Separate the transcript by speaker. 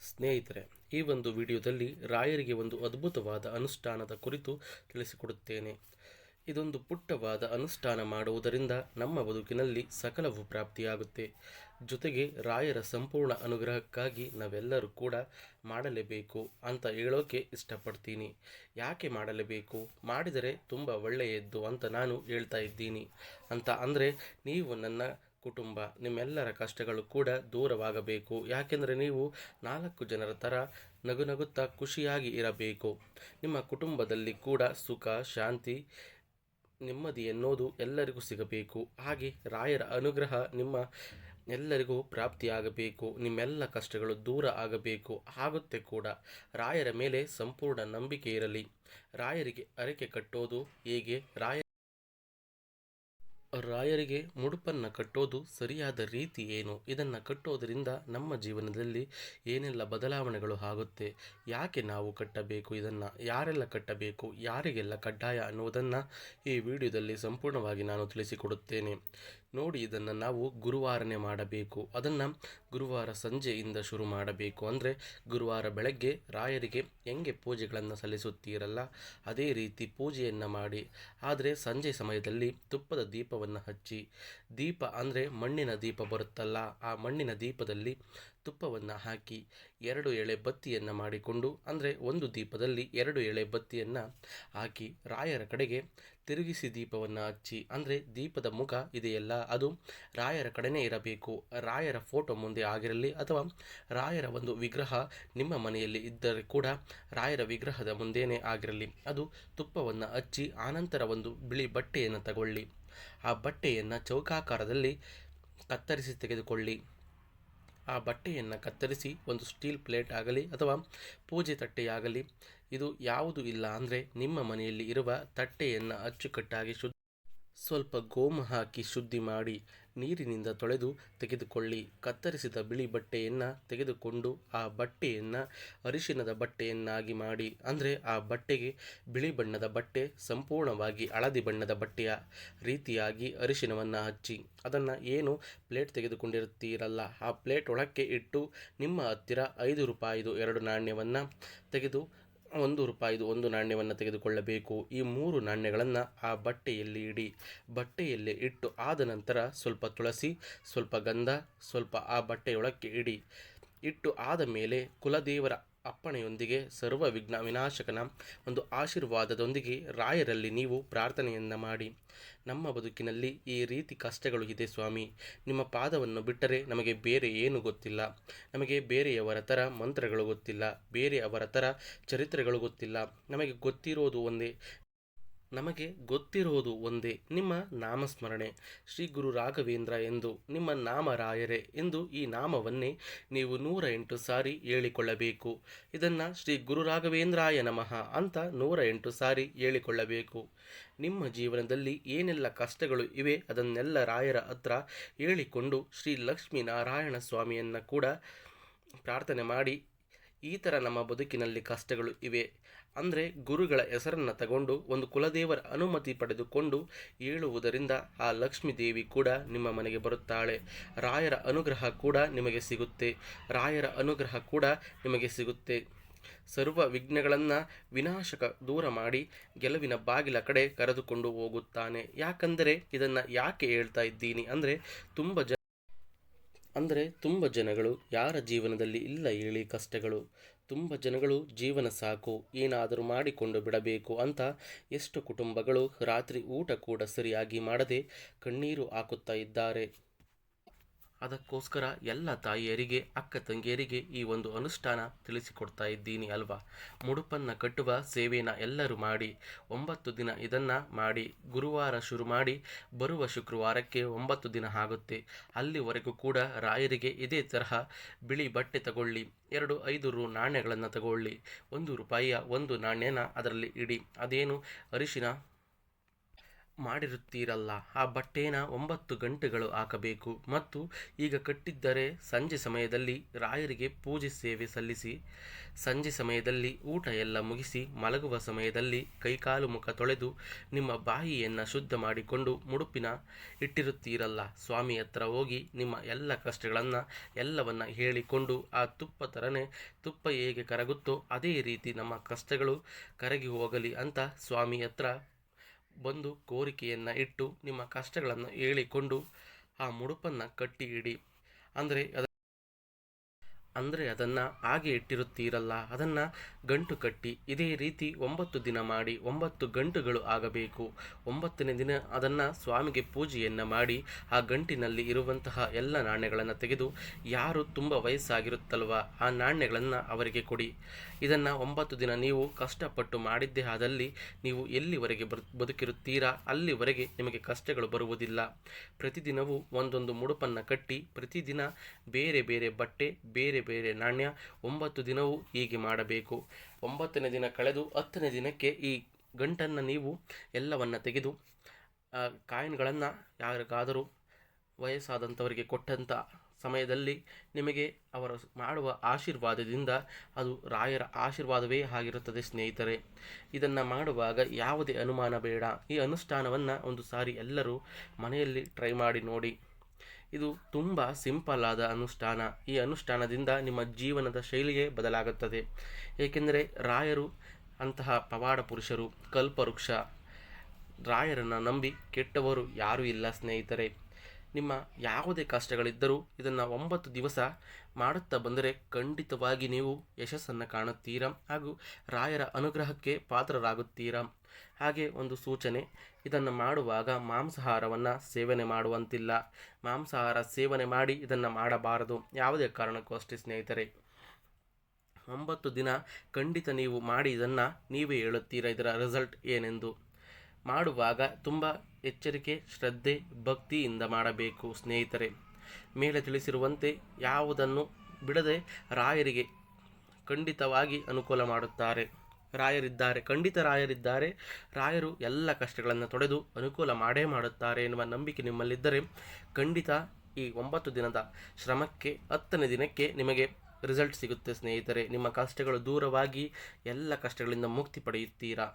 Speaker 1: ಸ್ನೇಹಿತರೆ, ಈ ಒಂದು ವಿಡಿಯೋದಲ್ಲಿ ರಾಯರಿಗೆ ಒಂದು ಅದ್ಭುತವಾದ ಅನುಷ್ಠಾನದ ಕುರಿತು ತಿಳಿಸಿಕೊಡುತ್ತೇನೆ. ಇದೊಂದು ಪುಟ್ಟವಾದ ಅನುಷ್ಠಾನ ಮಾಡುವುದರಿಂದ ನಮ್ಮ ಬದುಕಿನಲ್ಲಿ ಸಕಲವು ಪ್ರಾಪ್ತಿಯಾಗುತ್ತೆ ಜೊತೆಗೆ ರಾಯರ ಸಂಪೂರ್ಣ ಅನುಗ್ರಹಕ್ಕಾಗಿ ನಾವೆಲ್ಲರೂ ಕೂಡ ಮಾಡಲೇಬೇಕು ಅಂತ ಹೇಳೋಕೆ ಇಷ್ಟಪಡ್ತೀನಿ. ಯಾಕೆ ಮಾಡಲೇಬೇಕು? ಮಾಡಿದರೆ ತುಂಬ ಒಳ್ಳೆಯದ್ದು ಅಂತ ನಾನು ಹೇಳ್ತಾ ಇದ್ದೀನಿ. ಅಂತ ಅಂದರೆ, ನೀವು ನನ್ನ ಕುಟುಂಬ, ನಿಮ್ಮೆಲ್ಲರ ಕಷ್ಟಗಳು ಕೂಡ ದೂರವಾಗಬೇಕು. ಯಾಕೆಂದರೆ ನೀವು ನಾಲ್ಕು ಜನರ ಥರ ನಗು ನಗುತ್ತಾ ಖುಷಿಯಾಗಿ ಇರಬೇಕು. ನಿಮ್ಮ ಕುಟುಂಬದಲ್ಲಿ ಕೂಡ ಸುಖ, ಶಾಂತಿ, ನೆಮ್ಮದಿ ಎನ್ನುವುದು ಎಲ್ಲರಿಗೂ ಸಿಗಬೇಕು. ಹಾಗೆ ರಾಯರ ಅನುಗ್ರಹ ನಿಮ್ಮ ಎಲ್ಲರಿಗೂ ಪ್ರಾಪ್ತಿಯಾಗಬೇಕು. ನಿಮ್ಮೆಲ್ಲ ಕಷ್ಟಗಳು ದೂರ ಆಗಬೇಕು. ಆಗುತ್ತೆ ಕೂಡ. ರಾಯರ ಮೇಲೆ ಸಂಪೂರ್ಣ ನಂಬಿಕೆ ಇರಲಿ. ರಾಯರಿಗೆ ಅರಕೆ ಕಟ್ಟೋದು ಹೇಗೆ? ರಾಯ ರಾಯರಿಗೆ ಮುಡುಪನ್ನು ಕಟ್ಟೋದು ಸರಿಯಾದ ರೀತಿ ಏನು? ಇದನ್ನು ಕಟ್ಟೋದರಿಂದ ನಮ್ಮ ಜೀವನದಲ್ಲಿ ಏನೆಲ್ಲ ಬದಲಾವಣೆಗಳು ಆಗುತ್ತೆ? ಯಾಕೆ ನಾವು ಕಟ್ಟಬೇಕು ಇದನ್ನು? ಯಾರೆಲ್ಲ ಕಟ್ಟಬೇಕು? ಯಾರಿಗೆಲ್ಲ ಕಡ್ಡಾಯ ಅನ್ನುವುದನ್ನು ಈ ವಿಡಿಯೋದಲ್ಲಿ ಸಂಪೂರ್ಣವಾಗಿ ನಾನು ತಿಳಿಸಿಕೊಡುತ್ತೇನೆ. ನೋಡಿ ಇದನ್ನು ನಾವು ಗುರುವಾರನೇ ಮಾಡಬೇಕು. ಅದನ್ನು ಗುರುವಾರ ಸಂಜೆಯಿಂದ ಶುರು ಮಾಡಬೇಕು. ಅಂದರೆ ಗುರುವಾರ ಬೆಳಗ್ಗೆ ರಾಯರಿಗೆ ಹೆಂಗೆ ಪೂಜೆಗಳನ್ನು ಸಲ್ಲಿಸುತ್ತೀರಲ್ಲ, ಅದೇ ರೀತಿ ಪೂಜೆಯನ್ನು ಮಾಡಿ. ಆದರೆ ಸಂಜೆ ಸಮಯದಲ್ಲಿ ತುಪ್ಪದ ದೀಪವನ್ನು ಹಚ್ಚಿ. ದೀಪ ಅಂದರೆ ಮಣ್ಣಿನ ದೀಪ ಬರುತ್ತಲ್ಲ, ಆ ಮಣ್ಣಿನ ದೀಪದಲ್ಲಿ ತುಪ್ಪವನ್ನು ಹಾಕಿ ಎರಡು ಎಳೆ ಬತ್ತಿಯನ್ನು ಮಾಡಿಕೊಂಡು, ಅಂದರೆ ಒಂದು ದೀಪದಲ್ಲಿ ಎರಡು ಎಳೆ ಬತ್ತಿಯನ್ನು ಹಾಕಿ ರಾಯರ ಕಡೆಗೆ ತಿರುಗಿಸಿ ದೀಪವನ್ನು ಹಚ್ಚಿ, ಅಂದರೆ ದೀಪದ ಮುಖ ಇದೆಯಲ್ಲ, ಅದು ರಾಯರ ಕಡೆನೇ ಇರಬೇಕು. ರಾಯರ ಫೋಟೋ ಮುಂದೆ ಆಗಿರಲಿ ಅಥವಾ ರಾಯರ ಒಂದು ವಿಗ್ರಹ ನಿಮ್ಮ ಮನೆಯಲ್ಲಿ ಇದ್ದರೆ ಕೂಡ ರಾಯರ ವಿಗ್ರಹದ ಮುಂದೆಯೇ ಆಗಿರಲಿ. ಅದು ತುಪ್ಪವನ್ನು ಹಚ್ಚಿ, ಆನಂತರ ಒಂದು ಬಿಳಿ ಬಟ್ಟೆಯನ್ನು ತಗೊಳ್ಳಿ. ಆ ಬಟ್ಟೆಯನ್ನು ಚೌಕಾಕಾರದಲ್ಲಿ ಕತ್ತರಿಸಿ ತೆಗೆದುಕೊಳ್ಳಿ. ಆ ಬಟ್ಟೆಯನ್ನು ಕತ್ತರಿಸಿ ಒಂದು ಸ್ಟೀಲ್ ಪ್ಲೇಟ್ ಆಗಲಿ ಅಥವಾ ಪೂಜೆ ತಟ್ಟೆಯಾಗಲಿ, ಇದು ಯಾವುದು ಇಲ್ಲ ಅಂದರೆ ನಿಮ್ಮ ಮನೆಯಲ್ಲಿ ಇರುವ ತಟ್ಟೆಯನ್ನು ಅಚ್ಚುಕಟ್ಟಾಗಿ ಶುದ್ಧ ಸ್ವಲ್ಪ ಗೋಮು ಹಾಕಿ ಶುದ್ಧಿ ಮಾಡಿ. ನೀರಿನಿಂದ ತೊಳೆದು ತೆಗೆದುಕೊಳ್ಳಿ. ಕತ್ತರಿಸಿದ ಬಿಳಿ ಬಟ್ಟೆಯನ್ನು ತೆಗೆದುಕೊಂಡು ಆ ಬಟ್ಟೆಯನ್ನು ಅರಿಶಿನದ ಬಟ್ಟೆಯನ್ನಾಗಿ ಮಾಡಿ. ಅಂದರೆ ಆ ಬಟ್ಟೆಗೆ ಬಿಳಿ ಬಣ್ಣದ ಬಟ್ಟೆ, ಸಂಪೂರ್ಣವಾಗಿ ಹಳದಿ ಬಣ್ಣದ ಬಟ್ಟೆಯ ರೀತಿಯಾಗಿ ಅರಿಶಿನವನ್ನು ಹಚ್ಚಿ. ಅದನ್ನು ಏನು ಪ್ಲೇಟ್ ತೆಗೆದುಕೊಂಡಿರುತ್ತೀರಲ್ಲ, ಆ ಪ್ಲೇಟ್ ಒಳಕ್ಕೆ ಇಟ್ಟು ನಿಮ್ಮ ಹತ್ತಿರ ಐದು ರೂಪಾಯಿದು ಎರಡು ನಾಣ್ಯವನ್ನು ತೆಗೆದು ಒಂದು ರೂಪಾಯಿದು ಒಂದು ನಾಣ್ಯವನ್ನು ತೆಗೆದುಕೊಳ್ಳಬೇಕು. ಈ ಮೂರು ನಾಣ್ಯಗಳನ್ನು ಆ ಬಟ್ಟೆಯಲ್ಲಿ ಇಡಿ. ಬಟ್ಟೆಯಲ್ಲಿ ಇಟ್ಟು ಆದ ನಂತರ ಸ್ವಲ್ಪ ತುಳಸಿ, ಸ್ವಲ್ಪ ಗಂಧ, ಸ್ವಲ್ಪ ಆ ಬಟ್ಟೆಯೊಳಕ್ಕೆ ಇಡಿ. ಇಟ್ಟು ಆದ ಮೇಲೆ ಕುಲದೇವರ ಅಪ್ಪಣೆಯೊಂದಿಗೆ ಸರ್ವ ವಿಘ್ನ ವಿನಾಶಕನ ಒಂದು ಆಶೀರ್ವಾದದೊಂದಿಗೆ ರಾಯರಲ್ಲಿ ನೀವು ಪ್ರಾರ್ಥನೆಯನ್ನು ಮಾಡಿ. ನಮ್ಮ ಬದುಕಿನಲ್ಲಿ ಈ ರೀತಿ ಕಷ್ಟಗಳು ಇದೆ ಸ್ವಾಮಿ. ನಿಮ್ಮ ಪಾದವನ್ನು ಬಿಟ್ಟರೆ ನಮಗೆ ಬೇರೆ ಏನು ಗೊತ್ತಿಲ್ಲ. ನಮಗೆ ಬೇರೆಯವರ ಥರ ಮಂತ್ರಗಳು ಗೊತ್ತಿಲ್ಲ. ಬೇರೆಯವರ ಥರ ಚರಿತ್ರೆಗಳು ಗೊತ್ತಿಲ್ಲ. ನಮಗೆ ಗೊತ್ತಿರೋದು ಒಂದೇ. ನಮಗೆ ಗೊತ್ತಿರೋದು ಒಂದೇ, ನಿಮ್ಮ ನಾಮಸ್ಮರಣೆ. ಶ್ರೀ ಗುರು ರಾಘವೇಂದ್ರ ಎಂದು, ನಿಮ್ಮ ನಾಮ ರಾಯರೇ ಎಂದು ಈ ನಾಮವನ್ನೇ ನೀವು ನೂರ ಎಂಟು ಸಾರಿ ಹೇಳಿಕೊಳ್ಳಬೇಕು. ಇದನ್ನು ಶ್ರೀ ಗುರು ರಾಘವೇಂದ್ರಾಯ ನಮಃ ಅಂತ ನೂರ ಎಂಟು ಸಾರಿ ಹೇಳಿಕೊಳ್ಳಬೇಕು. ನಿಮ್ಮ ಜೀವನದಲ್ಲಿ ಏನೆಲ್ಲ ಕಷ್ಟಗಳು ಇವೆ ಅದನ್ನೆಲ್ಲ ರಾಯರ ಹತ್ರ ಹೇಳಿಕೊಂಡು ಶ್ರೀ ಲಕ್ಷ್ಮೀನಾರಾಯಣ ಸ್ವಾಮಿಯನ್ನು ಕೂಡ ಪ್ರಾರ್ಥನೆ ಮಾಡಿ ಈ ಥರ ನಮ್ಮ ಬದುಕಿನಲ್ಲಿ ಕಷ್ಟಗಳು ಇವೆ. ಅಂದರೆ ಗುರುಗಳ ಹೆಸರನ್ನು ತಗೊಂಡು ಒಂದು ಕುಲದೇವರ ಅನುಮತಿ ಪಡೆದುಕೊಂಡು ಹೇಳುವುದರಿಂದ ಆ ಲಕ್ಷ್ಮೀ ದೇವಿ ಕೂಡ ನಿಮ್ಮ ಮನೆಗೆ ಬರುತ್ತಾಳೆ. ರಾಯರ ಅನುಗ್ರಹ ಕೂಡ ನಿಮಗೆ ಸಿಗುತ್ತೆ. ರಾಯರ ಅನುಗ್ರಹ ಕೂಡ ನಿಮಗೆ ಸಿಗುತ್ತೆ. ಸರ್ವ ವಿಘ್ನಗಳನ್ನು ವಿನಾಶಕ ದೂರ ಮಾಡಿ ಗೆಲುವಿನ ಬಾಗಿಲ ಕಡೆ ಕರೆದುಕೊಂಡು ಹೋಗುತ್ತಾನೆ. ಯಾಕಂದರೆ ಇದನ್ನು ಯಾಕೆ ಹೇಳ್ತಾ ಇದ್ದೀನಿ ಅಂದರೆ ತುಂಬ ಜನ ಅಂದರೆ ತುಂಬ ಜನಗಳು ಯಾರ ಜೀವನದಲ್ಲಿ ಇಲ್ಲ ಹೇಳಿ ಕಷ್ಟಗಳು. ತುಂಬ ಜನಗಳು ಜೀವನ ಸಾಕು, ಏನಾದರೂ ಮಾಡಿಕೊಂಡು ಬಿಡಬೇಕು ಅಂತ ಎಷ್ಟು ಕುಟುಂಬಗಳು ರಾತ್ರಿ ಊಟ ಕೂಡ ಸರಿಯಾಗಿ ಮಾಡದೆ ಕಣ್ಣೀರು ಹಾಕುತ್ತಾ ಇದ್ದಾರೆ. ಅದಕ್ಕೋಸ್ಕರ ಎಲ್ಲ ತಾಯಿಯರಿಗೆ, ಅಕ್ಕ ತಂಗಿಯರಿಗೆ ಈ ಒಂದು ಅನುಷ್ಠಾನ ತಿಳಿಸಿಕೊಡ್ತಾ ಇದ್ದೀನಿ ಅಲ್ವಾ? ಮುಡುಪನ್ನು ಕಟ್ಟುವ ಸೇವೆನ ಎಲ್ಲರೂ ಮಾಡಿ, ಒಂಬತ್ತು ದಿನ ಇದನ್ನು ಮಾಡಿ, ಗುರುವಾರ ಶುರು ಮಾಡಿ, ಬರುವ ಶುಕ್ರವಾರಕ್ಕೆ ಒಂಬತ್ತು ದಿನ ಆಗುತ್ತೆ. ಅಲ್ಲಿವರೆಗೂ ಕೂಡ ರಾಯರಿಗೆ ಇದೇ ತರಹ ಬಿಳಿ ಬಟ್ಟೆ ತಗೊಳ್ಳಿ, ಎರಡು ಐದು ರು ನಾಣ್ಯಗಳನ್ನು ತಗೊಳ್ಳಿ, ಒಂದು ರೂಪಾಯಿಯ ಒಂದು ನಾಣ್ಯನ ಅದರಲ್ಲಿ ಇಡಿ. ಅದೇನು ಅರಿಶಿನ ಮಾಡಿರುತ್ತೀರಲ್ಲ, ಆ ಬಟ್ಟೆನ ಒಂಬತ್ತು ಗಂಟೆಗಳು ಹಾಕಬೇಕು. ಮತ್ತು ಈಗ ಕಟ್ಟಿದ್ದರೆ ಸಂಜೆ ಸಮಯದಲ್ಲಿ ರಾಯರಿಗೆ ಪೂಜೆ ಸೇವೆ ಸಲ್ಲಿಸಿ, ಸಂಜೆ ಸಮಯದಲ್ಲಿ ಊಟ ಎಲ್ಲ ಮುಗಿಸಿ, ಮಲಗುವ ಸಮಯದಲ್ಲಿ ಕೈಕಾಲು ಮುಖ ತೊಳೆದು ನಿಮ್ಮ ಬಾಯಿಯನ್ನು ಶುದ್ಧ ಮಾಡಿಕೊಂಡು ಮುಡುಪಿನ ಇಟ್ಟಿರುತ್ತೀರಲ್ಲ, ಸ್ವಾಮಿ ಹತ್ರ ಹೋಗಿ ನಿಮ್ಮ ಎಲ್ಲ ಕಷ್ಟಗಳನ್ನು ಎಲ್ಲವನ್ನ ಹೇಳಿಕೊಂಡು ಆ ತುಪ್ಪ ಥರನೇ ತುಪ್ಪ ಹೇಗೆ ಕರಗುತ್ತೋ ಅದೇ ರೀತಿ ನಮ್ಮ ಕಷ್ಟಗಳು ಕರಗಿ ಹೋಗಲಿ ಅಂತ ಸ್ವಾಮಿ ಹತ್ರ ಬಂದು ಕೋರಿಕೆಯನ್ನು ಇಟ್ಟು ನಿಮ್ಮ ಕಷ್ಟಗಳನ್ನು ಹೇಳಿಕೊಂಡು ಆ ಮುಡುಪನ್ನು ಕಟ್ಟಿ ಇಡಿ ಅಂದರೆ ಅದ ಅಂದರೆ ಅದನ್ನು ಹಾಗೆ ಇಟ್ಟಿರುತ್ತೀರಲ್ಲ, ಅದನ್ನು ಗಂಟು ಕಟ್ಟಿ, ಇದೇ ರೀತಿ ಒಂಬತ್ತು ದಿನ ಮಾಡಿ, ಒಂಬತ್ತು ಗಂಟುಗಳು ಆಗಬೇಕು. ಒಂಬತ್ತನೇ ದಿನ ಅದನ್ನು ಸ್ವಾಮಿಗೆ ಪೂಜೆಯನ್ನು ಮಾಡಿ, ಆ ಗಂಟಿನಲ್ಲಿ ಇರುವಂತಹ ಎಲ್ಲ ನಾಣ್ಯಗಳನ್ನು ತೆಗೆದು, ಯಾರು ತುಂಬ ವಯಸ್ಸಾಗಿರುತ್ತಲ್ವ, ಆ ನಾಣ್ಯಗಳನ್ನು ಅವರಿಗೆ ಕೊಡಿ. ಇದನ್ನು ಒಂಬತ್ತು ದಿನ ನೀವು ಕಷ್ಟಪಟ್ಟು ಮಾಡಿದ್ದೇ ಆದಲ್ಲಿ, ನೀವು ಎಲ್ಲಿವರೆಗೆ ಬದುಕಿರುತ್ತೀರಾ, ಅಲ್ಲಿವರೆಗೆ ನಿಮಗೆ ಕಷ್ಟಗಳು ಬರುವುದಿಲ್ಲ. ಪ್ರತಿದಿನವೂ ಒಂದೊಂದು ಮುಡುಪನ್ನು ಕಟ್ಟಿ, ಪ್ರತಿದಿನ ಬೇರೆ ಬೇರೆ ಬಟ್ಟೆ, ಬೇರೆ ಬೇರೆ ನಾಣ್ಯ ಒಂಬತ್ತು ದಿನವೂ ಹೀಗೆ ಮಾಡಬೇಕು. ಒಂಬತ್ತನೇ ದಿನ ಕಳೆದು ಹತ್ತನೇ ದಿನಕ್ಕೆ ಈ ಗಂಟನ್ನು ನೀವು ಎಲ್ಲವನ್ನು ತೆಗೆದು ಕಾಯಿನ್ಗಳನ್ನು ಯಾರಿಗಾದರೂ ವಯಸ್ಸಾದಂಥವರಿಗೆ ಕೊಟ್ಟಂಥ ಸಮಯದಲ್ಲಿ ನಿಮಗೆ ಅವರ ಮಾಡುವ ಆಶೀರ್ವಾದದಿಂದ ಅದು ರಾಯರ ಆಶೀರ್ವಾದವೇ ಆಗಿರುತ್ತದೆ ಸ್ನೇಹಿತರೆ. ಇದನ್ನು ಮಾಡುವಾಗ ಯಾವುದೇ ಅನುಮಾನ ಬೇಡ. ಈ ಅನುಷ್ಠಾನವನ್ನು ಒಂದು ಸಾರಿ ಎಲ್ಲರೂ ಮನೆಯಲ್ಲಿ ಟ್ರೈ ಮಾಡಿ ನೋಡಿ. ಇದು ತುಂಬ ಸಿಂಪಲ್ ಆದ ಅನುಷ್ಠಾನ. ಈ ಅನುಷ್ಠಾನದಿಂದ ನಿಮ್ಮ ಜೀವನದ ಶೈಲಿಯೇ ಬದಲಾಗುತ್ತದೆ. ಏಕೆಂದರೆ ರಾಯರು, ಅಂತಹ ಪವಾಡ ಪುರುಷರು, ಕಲ್ಪವೃಕ್ಷ, ರಾಯರನ್ನು ನಂಬಿ ಕೆಟ್ಟವರು ಯಾರೂ ಇಲ್ಲ ಸ್ನೇಹಿತರೆ. ನಿಮ್ಮ ಯಾವುದೇ ಕಷ್ಟಗಳಿದ್ದರೂ ಇದನ್ನು ಒಂಬತ್ತು ದಿವಸ ಮಾಡುತ್ತಾ ಬಂದರೆ ಖಂಡಿತವಾಗಿ ನೀವು ಯಶಸ್ಸನ್ನು ಕಾಣುತ್ತೀರಾ ಹಾಗೂ ರಾಯರ ಅನುಗ್ರಹಕ್ಕೆ ಪಾತ್ರರಾಗುತ್ತೀರಾ? ಹಾಗೆ ಒಂದು ಸೂಚನೆ, ಇದನ್ನು ಮಾಡುವಾಗ ಮಾಂಸಾಹಾರವನ್ನು ಸೇವನೆ ಮಾಡುವಂತಿಲ್ಲ. ಮಾಂಸಾಹಾರ ಸೇವನೆ ಮಾಡಿ ಇದನ್ನು ಮಾಡಬಾರದು. ಯಾವುದೇ ಕಾರಣಕ್ಕೂ ಅಷ್ಟೇ ಸ್ನೇಹಿತರೆ. ಒಂಬತ್ತು ದಿನ ಖಂಡಿತ ನೀವು ಮಾಡಿ ಇದನ್ನು ನೀವೇ ಹೇಳುತ್ತೀರಾ? ಇದರ ರಿಸಲ್ಟ್ ಏನೆಂದು. ಮಾಡುವಾಗ ತುಂಬ ಎಚ್ಚರಿಕೆ, ಶ್ರದ್ಧೆ, ಭಕ್ತಿಯಿಂದ ಮಾಡಬೇಕು ಸ್ನೇಹಿತರೆ. ಮೇಲೆ ತಿಳಿಸಿರುವಂತೆ ಯಾವುದನ್ನು ಬಿಡದೆ ರಾಯರಿಗೆ ಖಂಡಿತವಾಗಿ ಅನುಕೂಲ ಮಾಡುತ್ತಾರೆ. ರಾಯರಿದ್ದಾರೆ, ಖಂಡಿತ ರಾಯರಿದ್ದಾರೆ. ರಾಯರು ಎಲ್ಲ ಕಷ್ಟಗಳನ್ನು ತೊಡೆದು ಅನುಕೂಲ ಮಾಡೇ ಮಾಡುತ್ತಾರೆ ಎನ್ನುವ ನಂಬಿಕೆ ನಿಮ್ಮಲ್ಲಿದ್ದರೆ ಖಂಡಿತ ಈ ಒಂಬತ್ತು ದಿನದ ಶ್ರಮಕ್ಕೆ, ಹತ್ತನೇ ದಿನಕ್ಕೆ ನಿಮಗೆ ರಿಸಲ್ಟ್ ಸಿಗುತ್ತೆ ಸ್ನೇಹಿತರೆ. ನಿಮ್ಮ ಕಷ್ಟಗಳು ದೂರವಾಗಿ ಎಲ್ಲ ಕಷ್ಟಗಳಿಂದ ಮುಕ್ತಿ ಪಡೆಯುತ್ತೀರಾ?